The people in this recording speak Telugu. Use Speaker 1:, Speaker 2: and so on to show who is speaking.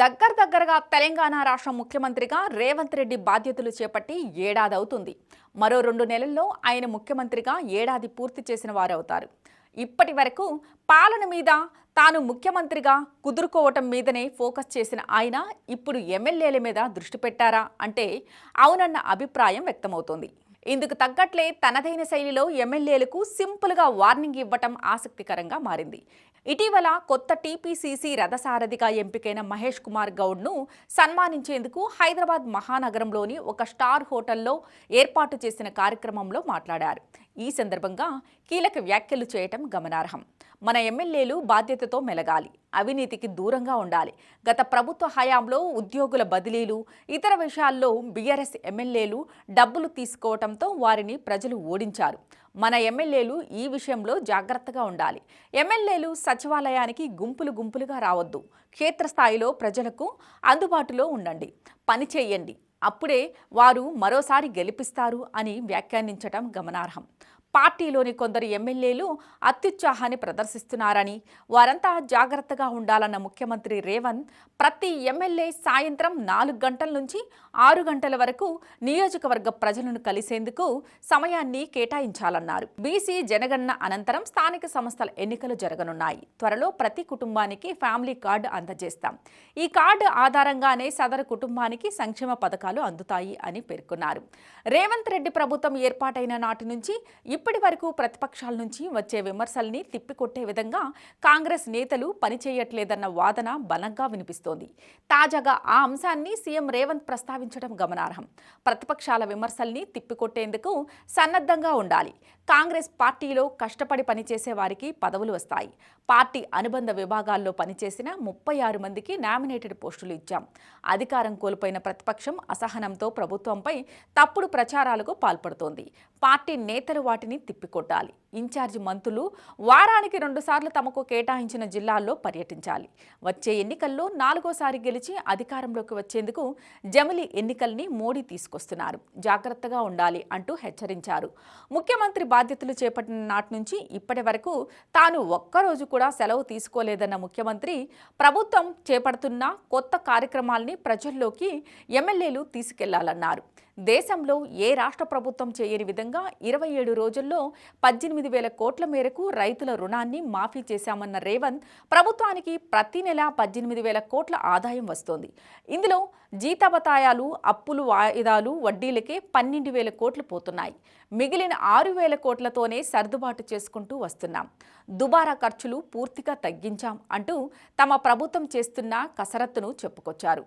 Speaker 1: దగ్గర దగ్గరగా తెలంగాణ రాష్ట్ర ముఖ్యమంత్రిగా రేవంత్ రెడ్డి బాధ్యతలు చేపట్టి ఏడాది అవుతుంది మరో రెండు నెలల్లో ఆయన ముఖ్యమంత్రిగా ఏడాది పూర్తి చేసిన వారవుతారు. ఇప్పటి వరకు పాలన మీద తాను ముఖ్యమంత్రిగా కుదురుకోవటం మీదనే ఫోకస్ చేసిన ఆయన ఇప్పుడు ఎమ్మెల్యేల మీద దృష్టి పెట్టారా అంటే అవునన్న అభిప్రాయం వ్యక్తమవుతోంది. ఇందుకు తగ్గట్లే తనదైన శైలిలో ఎమ్మెల్యేలకు సింపుల్గా వార్నింగ్ ఇవ్వటం ఆసక్తికరంగా మారింది. ఇటీవల కొత్త టీపీసీసీ రథసారథిగా ఎంపికైన మహేష్ కుమార్ గౌడ్ను సన్మానించేందుకు హైదరాబాద్ మహానగరంలోని ఒక స్టార్ హోటల్లో ఏర్పాటు చేసిన కార్యక్రమంలో మాట్లాడారు. ఈ సందర్భంగా కీలక వ్యాఖ్యలు చేయటం గమనార్హం. మన ఎమ్మెల్యేలు బాధ్యతతో మెలగాలి అవినీతికి దూరంగా ఉండాలి. గత ప్రభుత్వ హయాంలో ఉద్యోగుల బదిలీలు ఇతర విషయాల్లో బీఆర్ఎస్ ఎమ్మెల్యేలు డబ్బులు తీసుకోవటంతో వారిని ప్రజలు ఓడించారు. మన ఎమ్మెల్యేలు ఈ విషయంలో జాగ్రత్తగా ఉండాలి. ఎమ్మెల్యేలు సచివాలయానికి గుంపులు గుంపులుగా రావద్దు. క్షేత్రస్థాయిలో ప్రజలకు అందుబాటులో ఉండండి. పని చేయండి. అప్పుడే వారు మరోసారి గెలిపిస్తారు అని వ్యాఖ్యానించటం గమనార్హం. పార్టీలోని కొందరు ఎమ్మెల్యేలు అత్యుత్సాహాన్ని ప్రదర్శిస్తున్నారని వారంతా జాగ్రత్తగా ఉండాలన్న ముఖ్యమంత్రి రేవంత్ ప్రతి ఎమ్మెల్యే సాయంత్రం నాలుగు గంటల నుంచి ఆరు గంటల వరకు నియోజకవర్గ ప్రజలను కలిసేందుకు సమయాన్ని కేటాయించాలన్నారు. బీసీ జనగణన అనంతరం స్థానిక సంస్థల ఎన్నికలు జరగనున్నాయి. త్వరలో ప్రతి కుటుంబానికి ఫ్యామిలీ కార్డు అందజేస్తాం. ఈ కార్డు ఆధారంగానే సదరు కుటుంబానికి సంక్షేమ పథకాలు అందుతాయి అని పేర్కొన్నారు. రేవంత్ రెడ్డి ప్రభుత్వం ఏర్పాటైన నాటి నుంచి ఇప్పటి వరకు ప్రతిపక్షాల నుంచి వచ్చే విమర్శల్ని తిప్పికొట్టే విధంగా కాంగ్రెస్ నేతలు పనిచేయట్లేదన్న వాదన బలంగా వినిపిస్తోంది. తాజాగా ఆ అంశాన్ని సీఎం రేవంత్ ప్రస్తావించడం గమనార్హం. ప్రతిపక్షాల విమర్శల్ని తిప్పికొట్టేందుకు సన్నద్ధంగా ఉండాలి. కాంగ్రెస్ పార్టీలో కష్టపడి పనిచేసే వారికి పదవులు వస్తాయి. పార్టీ అనుబంధ విభాగాల్లో పనిచేసిన ముప్పై ఆరు మందికి నామినేటెడ్ పోస్టులు ఇచ్చాం. అధికారం కోల్పోయిన ప్రతిపక్షం అసహనంతో ప్రభుత్వంపై తప్పుడు ప్రచారాలకు పాల్పడుతోంది. పార్టీ నేతలు వాటిని తిప్పికొట్టాలి. ఇన్ఛార్జి మంత్రులు వారానికి రెండుసార్లు తమకు కేటాయించిన జిల్లాల్లో పర్యటించాలి. వచ్చే ఎన్నికల్లో నాలుగోసారి గెలిచి అధికారంలోకి వచ్చేందుకు జమిలి ఎన్నికల్ని మోడీ తీసుకొస్తున్నారు. జాగ్రత్తగా ఉండాలి అంటూ హెచ్చరించారు. ముఖ్యమంత్రి బాధ్యతలు చేపట్టిన నాటి నుంచి ఇప్పటి వరకు తాను ఒక్కరోజు కూడా సెలవు తీసుకోలేదన్న ముఖ్యమంత్రి ప్రభుత్వం చేపడుతున్న కొత్త కార్యక్రమాల్ని ప్రజల్లోకి ఎమ్మెల్యేలు తీసుకెళ్ళాలన్నారు. దేశంలో ఏ రాష్ట్ర ప్రభుత్వం చేయని విధంగా ఇరవై ఏడు రోజుల్లో పద్దెనిమిది వేల కోట్ల మేరకు రైతుల రుణాన్ని మాఫీ చేశామన్న రేవంత్ ప్రభుత్వానికి ప్రతి నెల పద్దెనిమిది వేల కోట్ల ఆదాయం వస్తోంది. ఇందులో జీతబతాయాలు అప్పులు వాయిదాలు వడ్డీలకే పన్నెండు వేల కోట్లు పోతున్నాయి. మిగిలిన ఆరు వేల కోట్లతోనే సర్దుబాటు చేసుకుంటూ వస్తున్నాం. దుబారా ఖర్చులు పూర్తిగా తగ్గించాం అంటూ తమ ప్రభుత్వం చేస్తున్న కసరత్తును చెప్పుకొచ్చారు.